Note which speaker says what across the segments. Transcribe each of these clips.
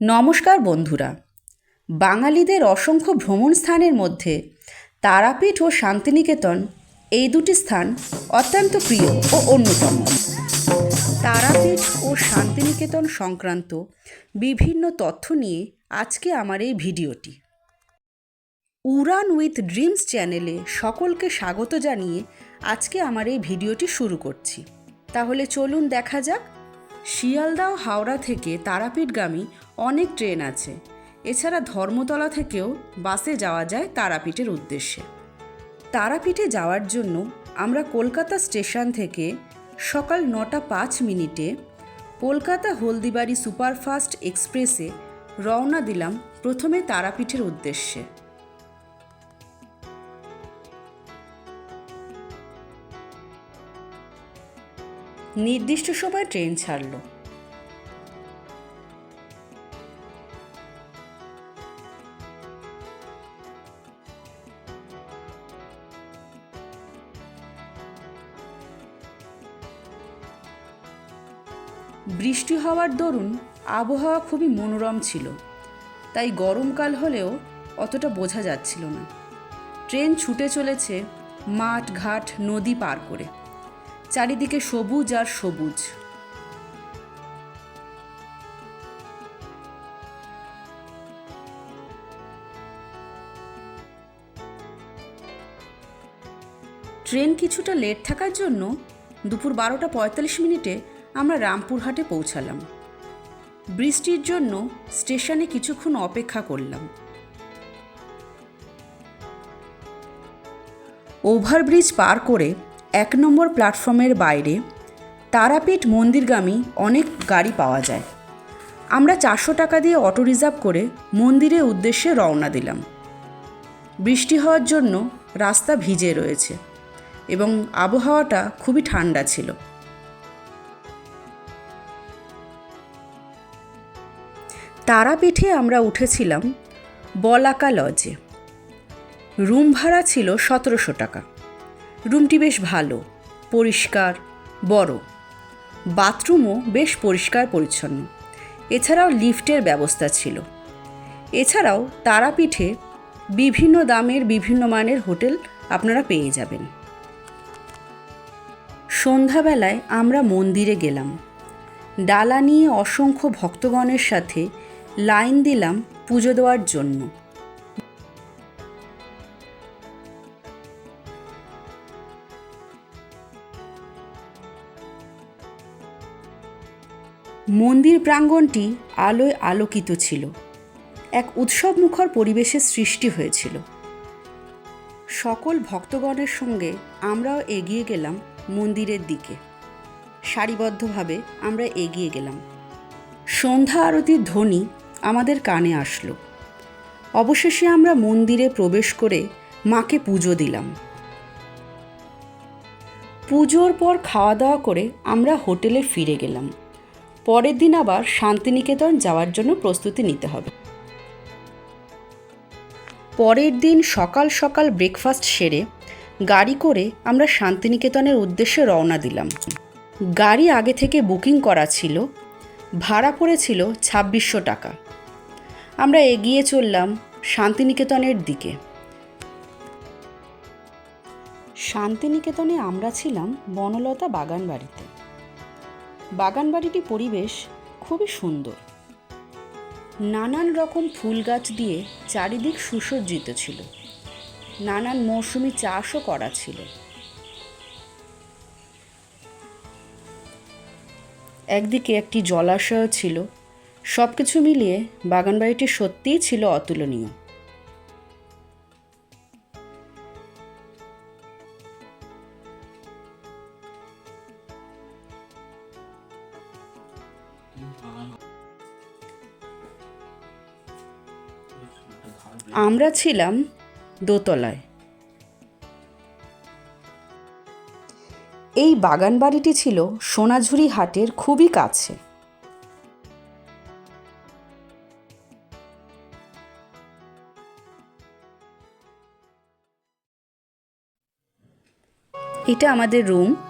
Speaker 1: নমস্কার বন্ধুরা। বাঙালিদের অসংখ্য ভ্রমণ স্থানের মধ্যে তারাপীঠ ও শান্তিনিকেতন এই দুটি স্থান অত্যন্ত প্রিয় ও অন্যতম। তারাপীঠ ও শান্তিনিকেতন সংক্রান্ত বিভিন্ন তথ্য নিয়ে আজকে আমার এই ভিডিওটি। উড়ান উইথ ড্রিমস চ্যানেলে সকলকে স্বাগত জানিয়ে আজকে আমার এই ভিডিওটি শুরু করছি। তাহলে চলুন দেখা যাক শিয়ালদা ও হাওড়া থেকে তারাপীঠগামী অনেক ট্রেন আছে। এছাড়া ধর্মতলা থেকেও বাসে যাওয়া যায় তারাপীঠের উদ্দেশ্যে। তারাপীঠে যাওয়ার জন্য আমরা কলকাতা স্টেশন থেকে সকাল নটা পাঁচ মিনিটে কলকাতা হলদিবাড়ি সুপারফাস্ট এক্সপ্রেসে রওনা দিলাম প্রথমে তারাপীঠের উদ্দেশ্যে। নির্দিষ্ট সময় ট্রেন ছাড়লো। বৃষ্টি হওয়ার দরুন আবহাওয়া খুবই মনোরম ছিল, তাই গরমকাল হলেও অতটা বোঝা যাচ্ছিল না। ট্রেন ছুটে চলেছে মাঠ ঘাট নদী পার করে। চারিদিকে সবুজ আর সবুজ। ট্রেন কিছুটা লেট থাকার জন্য দুপুর বারোটা পঁয়তাল্লিশ মিনিটে আমরা রামপুরহাটে পৌঁছালাম। বৃষ্টির জন্য স্টেশনে কিছুক্ষণ অপেক্ষা করলাম। ওভারব্রিজ পার করে এক নম্বর প্ল্যাটফর্মের বাইরে তারাপীঠ মন্দিরগামী অনেক গাড়ি পাওয়া যায়। আমরা চারশো টাকা দিয়ে অটো রিজার্ভ করে মন্দিরের উদ্দেশ্যে রওনা দিলাম। বৃষ্টি হওয়ার জন্য রাস্তা ভিজে রয়েছে এবং আবহাওয়াটা খুবই ঠান্ডা ছিল। তারাপীঠে আমরা উঠেছিলাম বলাকা লজে। রুম ভাড়া ছিল সতেরোশো টাকা। রুমটি বেশ ভালো, পরিষ্কার, বড়। বাথরুমও বেশ পরিষ্কার পরিচ্ছন্ন। এছাড়াও লিফটের ব্যবস্থা ছিল। এছাড়াও তারাপীঠে বিভিন্ন দামের বিভিন্ন মানের হোটেল আপনারা পেয়ে যাবেন। সন্ধ্যাবেলায় আমরা মন্দিরে গেলাম। ডালা নিয়ে অসংখ্য ভক্তগণের সাথে লাইন দিলাম পুজো দেওয়ার জন্য। মন্দির প্রাঙ্গণটি আলোয় আলোকিত ছিল। এক উৎসবমুখর পরিবেশের সৃষ্টি হয়েছিল। সকল ভক্তগণের সঙ্গে আমরাও এগিয়ে গেলাম মন্দিরের দিকে। সারিবদ্ধভাবে আমরা এগিয়ে গেলাম। সন্ধ্যা আরতির ধ্বনি আমাদের কানে আসলো। অবশেষে আমরা মন্দিরে প্রবেশ করে মাকে পুজো দিলাম। পুজোর পর খাওয়া দাওয়া করে আমরা হোটেলে ফিরে গেলাম। পরের দিন আবার শান্তিনিকেতন যাওয়ার জন্য প্রস্তুতি নিতে হবে। পরের দিন সকাল সকাল ব্রেকফাস্ট সেরে গাড়ি করে আমরা শান্তিনিকেতনের উদ্দেশ্যে রওনা দিলাম। গাড়ি আগে থেকে বুকিং করা ছিল, ভাড়া পড়েছিল ছাব্বিশশো টাকা। আমরা এগিয়ে চললাম শান্তিনিকেতনের দিকে। শান্তিনিকেতনে আমরা ছিলাম বনলতা বাগান বাড়িতে বাগান বাড়িটি পরিবেশ খুবই সুন্দর। নানান রকম ফুল গাছ দিয়ে চারিদিক সুসজ্জিত ছিল। নানান মৌসুমি চাষও করা ছিল। একদিকে একটি জলাশয় ছিল। সব কিছু মিলিয়ে বাগানবাড়িটি সত্যিই ছিল অতুলনীয়। আমরা ছিলাম দোতলায়। এই বাগান বাড়িটি ছিল সোনাঝুরি হাটের খুবই কাছে। এটা আমাদের রুম।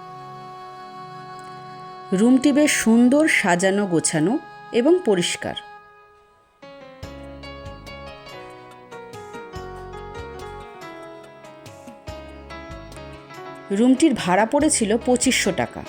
Speaker 1: রুমটি বেশ সুন্দর সাজানো গোছানো এবং পরিষ্কার। রুমটির ভাড়া পড়েছিল পঁচিশশো টাকা।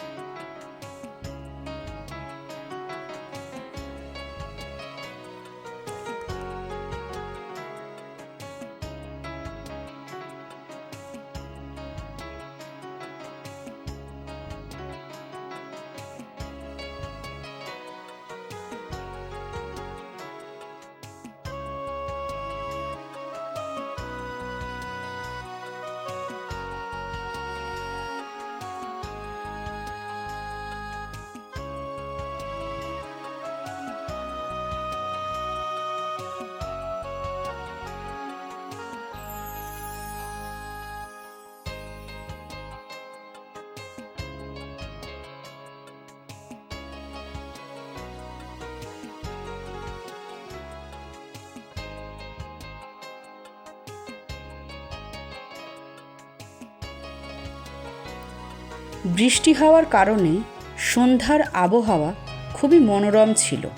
Speaker 1: বৃষ্টি হওয়ার কারণে সন্ধ্যার আবহাওয়া খুবই মনোরম ছিল।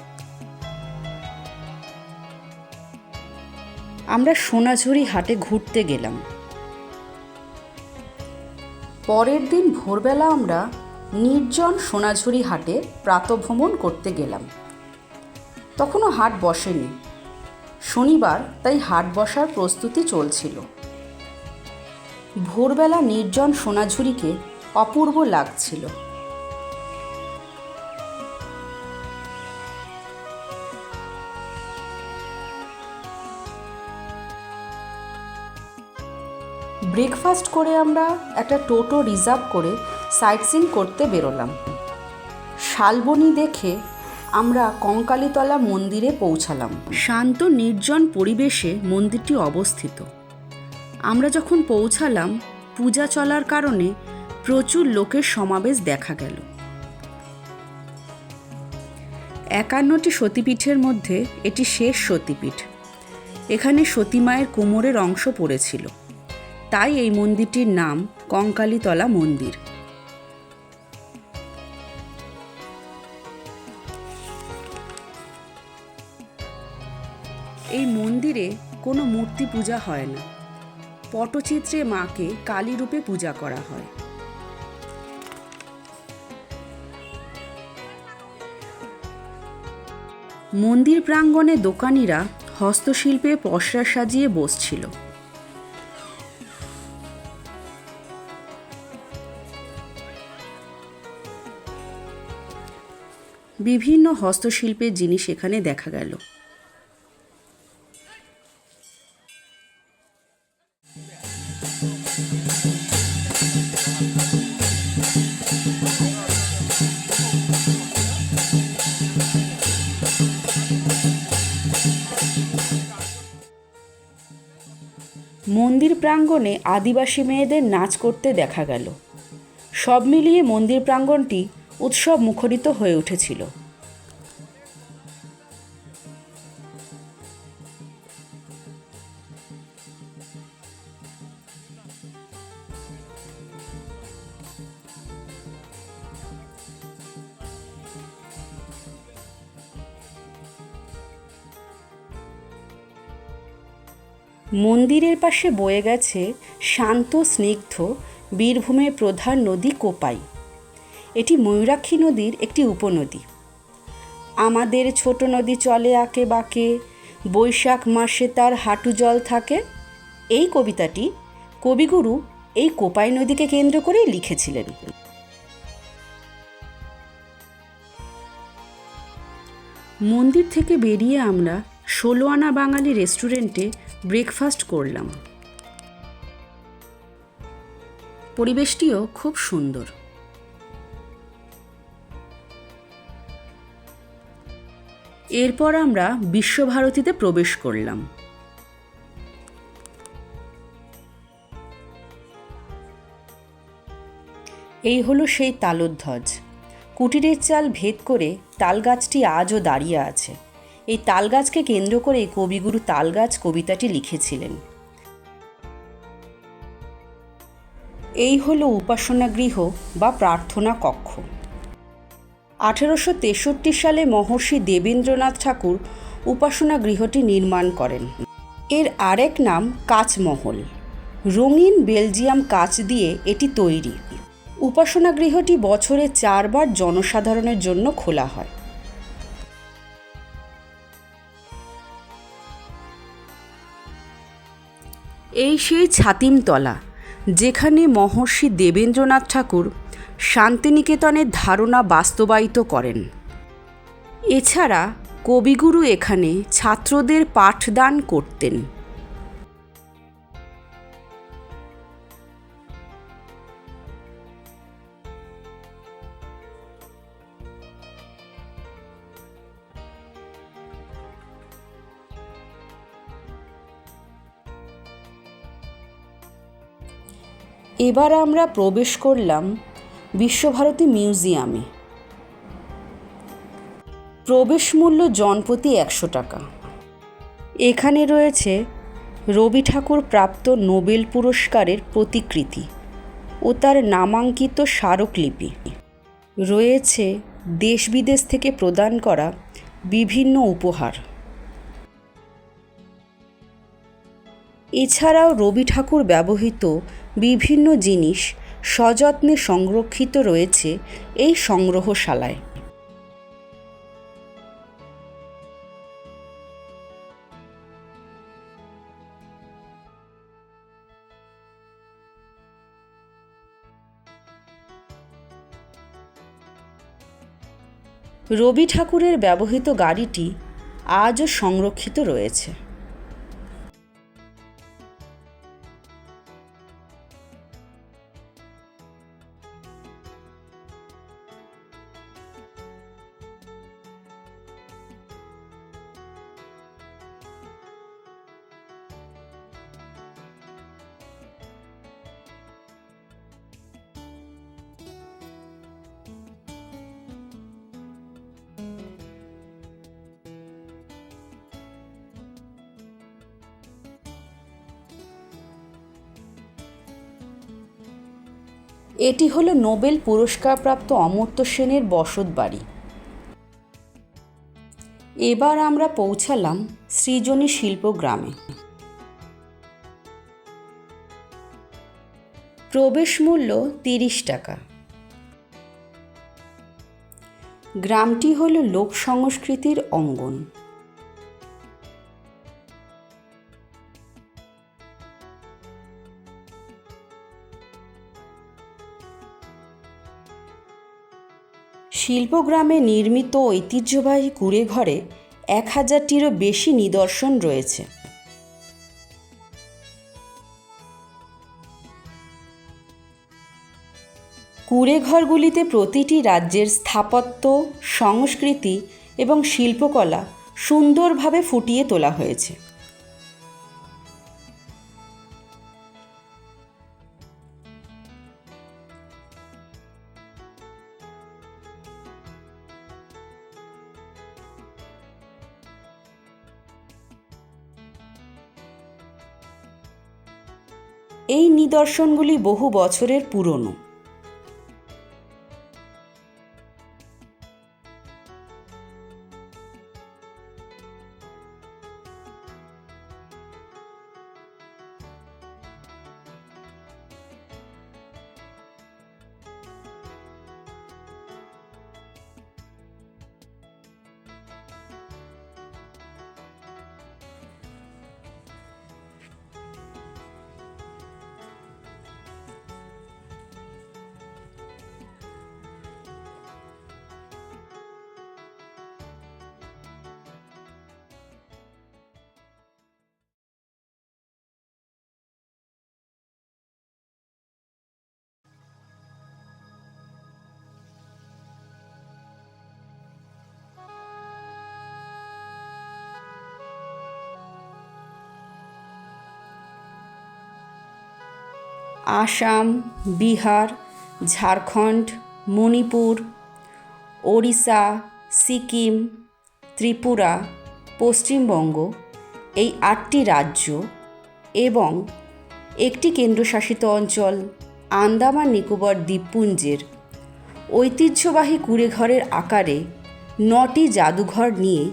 Speaker 1: আমরা সোনাঝুরি হাটে ঘুরতে গেলাম। পরের দিন ভোরবেলা আমরা নির্জন সোনাঝুরি হাটে প্রাতভ্রমণ করতে গেলাম। তখনও হাট বসেনি। শনিবার তাই হাট বসার প্রস্তুতি চলছিল। ভোরবেলা নির্জন সোনাঝুরিকে অপূর্ব লাগছিল। ব্রেকফাস্ট করে আমরা একটা টোটো রিজার্ভ করে সাইট সিন করতে বেরোলাম। শালবনি দেখে আমরা কঙ্কালীতলা মন্দিরে পৌঁছালাম। শান্ত, নির্জন পরিবেশে মন্দিরটি অবস্থিত। আমরা যখন পৌঁছালাম, পূজা চলার কারণে প্রচুর লোকের সমাবেশ দেখা গেল। একান্নটি সতীপীঠের মধ্যে এটি শেষ সতীপীঠ। এখানে সতীমায়ের কোমরের অংশ পড়েছিল। তাই এই মন্দিরটির নাম কঙ্কালীতলা মন্দির। এই মন্দিরে কোনো মূর্তি পূজা হয় না। পটচিত্রে মাকে কালী রূপে পূজা করা হয়। মন্দির প্রাঙ্গণে দোকানিরা হস্তশিল্পে পশরা সাজিয়ে বসছিল। বিভিন্ন হস্তশিল্পের জিনিস এখানে দেখা গেল। মন্দির প্রাঙ্গণে আদিবাসী মেয়েদের নাচ করতে দেখা গেল। সব মিলিয়ে মন্দির প্রাঙ্গণটি উৎসব মুখরিত হয়ে উঠেছিল। মন্দিরের পাশে বয়ে গেছে শান্ত, স্নিগ্ধ বীরভূমের প্রধান নদী কোপাই। এটি ময়ূরাক্ষী নদীর একটি উপনদী। আমাদের ছোট নদী চলে আঁকে বাঁকে, বৈশাখ মাসে তার হাঁটু জল থাকে। এই কবিতাটি কবিগুরু এই কোপাই নদীকে কেন্দ্র করেই লিখেছিলেন। মন্দির থেকে বেরিয়ে আমরা ষোলো আনা বাঙালি রেস্টুরেন্টে ব্রেকফাস্ট করলাম। পরিবেশটিও খুব সুন্দর। এরপর আমরা বিশ্বভারতীতে প্রবেশ করলাম। এই হলো সেই তালোধ্বজ। কুটিরের চাল ভেদ করে তালগাছটি আজও দাঁড়িয়ে আছে। এই তালগাছকে কেন্দ্র করে কবিগুরু তালগাছ কবিতাটি লিখেছিলেন। এই হলো উপাসনা গৃহ বা প্রার্থনা কক্ষ। আঠেরোশো তেষট্টি সালে মহর্ষি দেবেন্দ্রনাথ ঠাকুর উপাসনা গৃহটি নির্মাণ করেন। এর আরেক নাম কাচমহল। রঙিন বেলজিয়াম কাচ দিয়ে এটি তৈরি। উপাসনা গৃহটি বছরে চারবার জনসাধারণের জন্য খোলা হয়। এই সেই ছাতিমতলা, যেখানে মহর্ষি দেবেন্দ্রনাথ ঠাকুর শান্তিনিকেতনের ধারণা বাস্তবায়িত করেন। এছাড়া কবিগুরু এখানে ছাত্রদের পাঠদান করতেন। এবার আমরা প্রবেশ করলাম বিশ্বভারতী মিউজিয়ামে। প্রবেশ মূল্য জনপ্রতি একশো টাকা। এখানে রয়েছে রবি ঠাকুর প্রাপ্ত নোবেল পুরস্কারের প্রতিকৃতি ও তার নামাঙ্কিত স্মারকলিপি। রয়েছে দেশ বিদেশ থেকে প্রদান করা বিভিন্ন উপহার। এছাড়াও রবি ঠাকুর ব্যবহৃত বিভিন্ন জিনিস সযত্নে সংরক্ষিত রয়েছে এই সংগ্রহশালায়। রবি ঠাকুরের ব্যবহৃত গাড়িটি আজও সংরক্ষিত রয়েছে। এটি হলো নোবেল পুরস্কারপ্রাপ্ত অমর্ত্য সেনের বসত বাড়ি। এবার আমরা পৌঁছালাম সৃজনী শিল্প গ্রামে। প্রবেশ মূল্য তিরিশ টাকা। গ্রামটি হল লোক সংস্কৃতির অঙ্গন। শিল্পগ্রামে নির্মিত ঐতিহ্যবাহী কুঁড়েঘরে এক হাজারটিরও বেশি নিদর্শন রয়েছে। কুঁড়েঘরগুলিতে প্রতিটি রাজ্যের স্থাপত্য, সংস্কৃতি এবং শিল্পকলা সুন্দরভাবে ফুটিয়ে তোলা হয়েছে। এই নিদর্শনগুলি বহু বছরের পুরনো। আসাম, বিহার, ঝাড়খণ্ড, মণিপুর, ওড়িশা, সিকিম, ত্রিপুরা, পশ্চিমবঙ্গ এই আটটি রাজ্য এবং একটি কেন্দ্রশাসিত অঞ্চল আন্দামান নিকোবর দ্বীপপুঞ্জের ঐতিহ্যবাহী কুঁড়েঘরের আকারে নটি জাদুঘর নিয়ে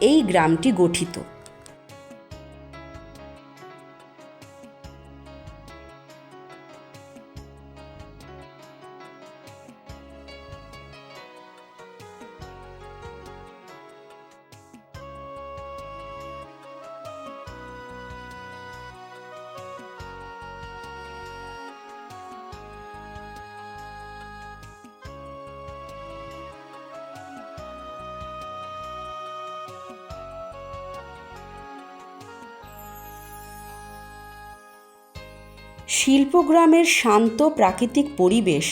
Speaker 1: এই গ্রামটি গঠিত। শিল্পগ্রামের শান্ত প্রাকৃতিক পরিবেশ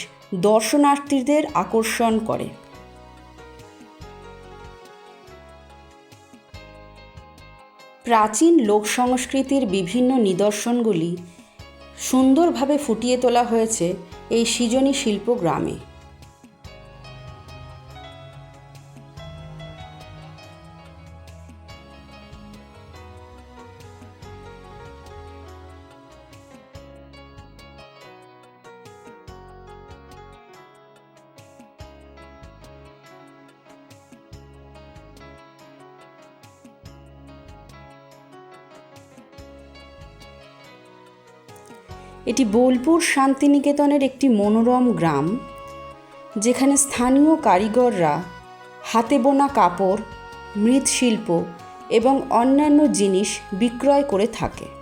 Speaker 1: দর্শনার্থীদের আকর্ষণ করে। প্রাচীন লোক সংস্কৃতির বিভিন্ন নিদর্শনগুলি সুন্দরভাবে ফুটিয়ে তোলা হয়েছে এই সৃজনী শিল্পগ্রামে। এটি বোলপুর শান্তিনিকেতনের একটি মনোরম গ্রাম, যেখানে স্থানীয় কারিগররা হাতে বোনা কাপড়, মৃৎশিল্প এবং অন্যান্য জিনিস বিক্রয় করে থাকে।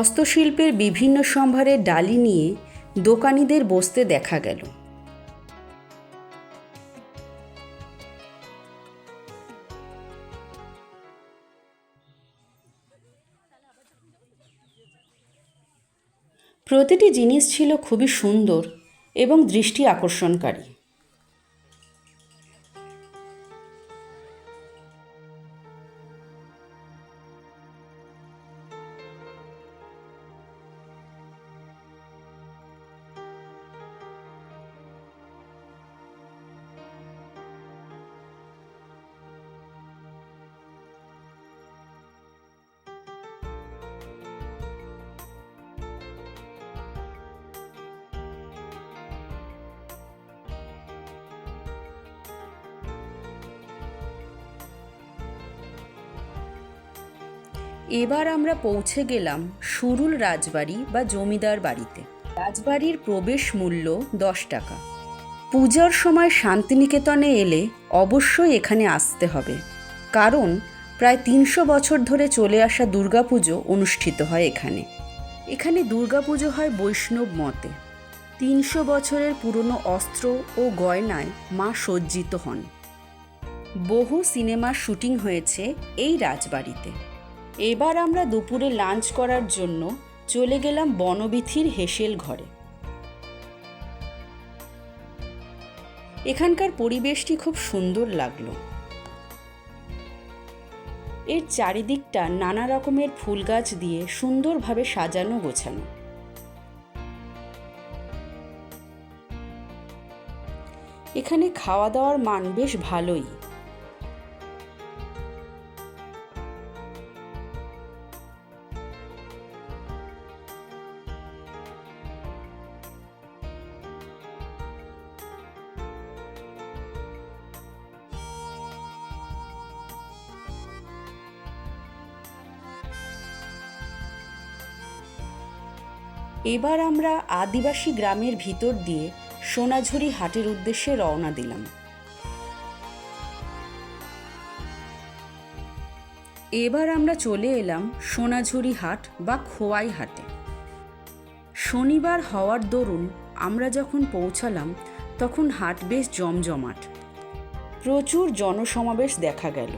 Speaker 1: হস্তশিল্পের বিভিন্ন সম্ভারের ডালি নিয়ে দোকানিদের বসতে দেখা গেল। প্রতিটি জিনিস ছিল খুবই সুন্দর এবং দৃষ্টি আকর্ষণকারী। এবার আমরা পৌঁছে গেলাম সুরুল রাজবাড়ি বা জমিদার বাড়িতে। রাজবাড়ির প্রবেশ মূল্য দশ টাকা। পূজার সময় শান্তিনিকেতনে এলে অবশ্যই এখানে আসতে হবে। কারণ প্রায় তিনশো বছর ধরে চলে আসা দুর্গাপুজো অনুষ্ঠিত হয় এখানে। এখানে দুর্গাপুজো হয় বৈষ্ণব মতে। তিনশো বছরের পুরনো অস্ত্র ও গয়নায় মা সজ্জিত হন। বহু সিনেমার শুটিং হয়েছে এই রাজবাড়িতে। এবার আমরা দুপুরে লাঞ্চ করার জন্য চলে গেলাম বনবিথির হেসেল ঘরে। এখানকার পরিবেশটি খুব সুন্দর লাগল। এর চারিদিকটা নানা রকমের ফুল গাছ দিয়ে সুন্দরভাবে সাজানো গোছানো। এখানে খাওয়া দাওয়ার মান বেশ ভালোই। এবার আমরা আদিবাসী গ্রামের ভিতর দিয়ে সোনাঝুরি হাটের উদ্দেশ্যে রওনা দিলাম। এবার আমরা চলে এলাম সোনাঝুরি হাট বা খোয়াই হাটে। শনিবার হওয়ার দরুন আমরা যখন পৌঁছালাম, তখন হাট বেশ জমজমাট। প্রচুর জনসমাবেশ দেখা গেল।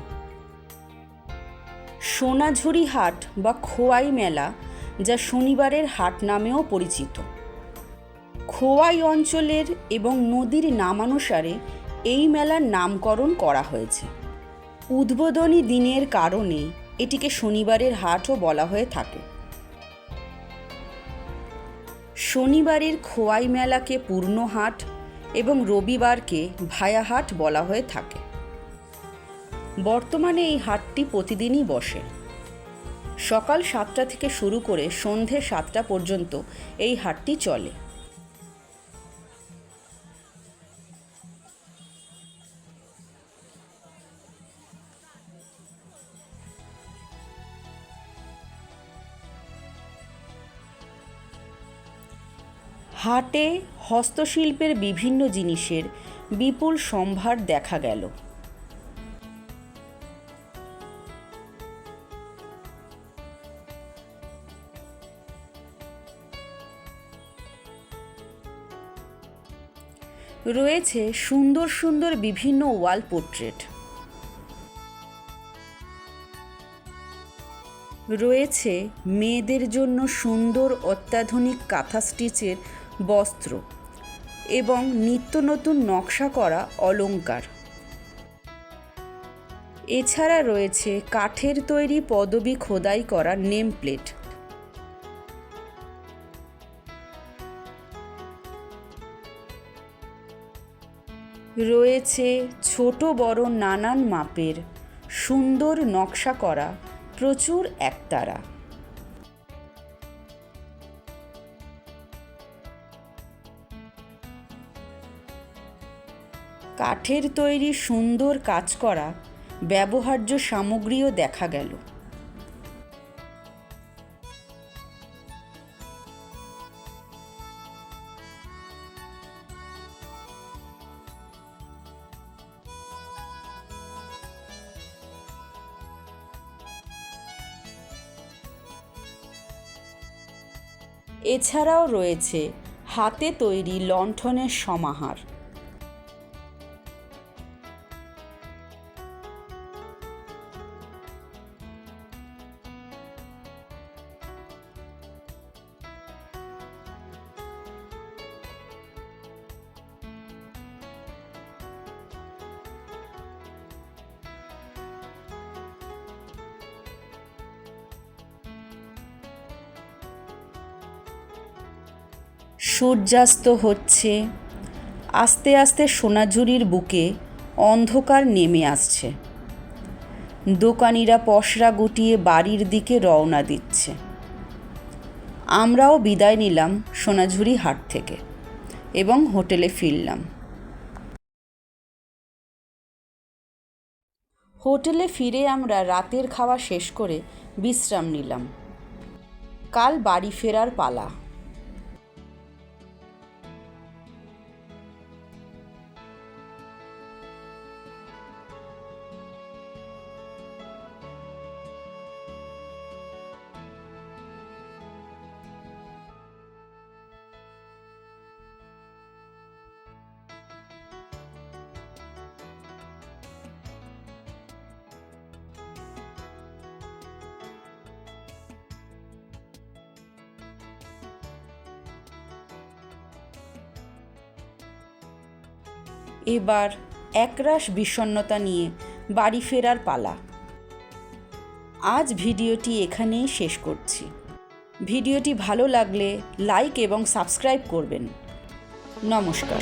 Speaker 1: সোনাঝুরি হাট বা খোয়াই মেলা যা শনিবারের হাট নামেও পরিচিত। খোয়াই অঞ্চলের এবং নদীর নামানুসারে এই মেলার নামকরণ করা হয়েছে। উদ্বোধনী দিনের কারণে এটিকে শনিবারের হাটও বলা হয়ে থাকে। শনিবারের খোয়াই মেলাকে পূর্ণ হাট এবং রবিবারকে ভায়াহাট বলা হয়ে থাকে। বর্তমানে এই হাটটি প্রতিদিনই বসে। সকাল সাতটা থেকে শুরু করে সন্ধে সাতটা পর্যন্ত এই হাটটি চলে। হাটে হস্তশিল্পের বিভিন্ন জিনিসের বিপুল সম্ভার দেখা গেল। রয়েছে সুন্দর সুন্দর বিভিন্ন ওয়াল পোর্ট্রেট। রয়েছে মেয়েদের জন্য সুন্দর অত্যাধুনিক কাঁথা স্টিচের বস্ত্র এবং নিত্য নতুন নকশা করা অলংকার। এছাড়া রয়েছে কাঠের তৈরি পদবী খোদাই করা নেম প্লেট রয়েছে ছোট বড় নানান মাপের সুন্দর নকশা করা প্রচুর একতারা। কাঠের তৈরি সুন্দর কাজ করা ব্যবহার্য সামগ্রীও দেখা গেল। এছাড়াও রয়েছে হাতে তৈরি লণ্ঠনের সমাহার। সূর্যাস্ত হচ্ছে। আস্তে আস্তে সোনাঝুরির বুকে অন্ধকার নেমে আসছে। দোকানিরা পসরা গুটিয়ে বাড়ির দিকে রওনা দিচ্ছে। আমরাও বিদায় নিলাম সোনাঝুরি হাট থেকে এবং হোটেলে ফিরলাম। হোটেলে ফিরে আমরা রাতের খাওয়া শেষ করে বিশ্রাম নিলাম। কাল বাড়ি ফেরার পালা। এবার একরাশ বিষণ্নতা নিয়ে বাড়ি ফেরার পালা। আজ ভিডিওটি এখানেই শেষ করছি। ভিডিওটি ভালো লাগলে লাইক এবং সাবস্ক্রাইব করবেন। নমস্কার।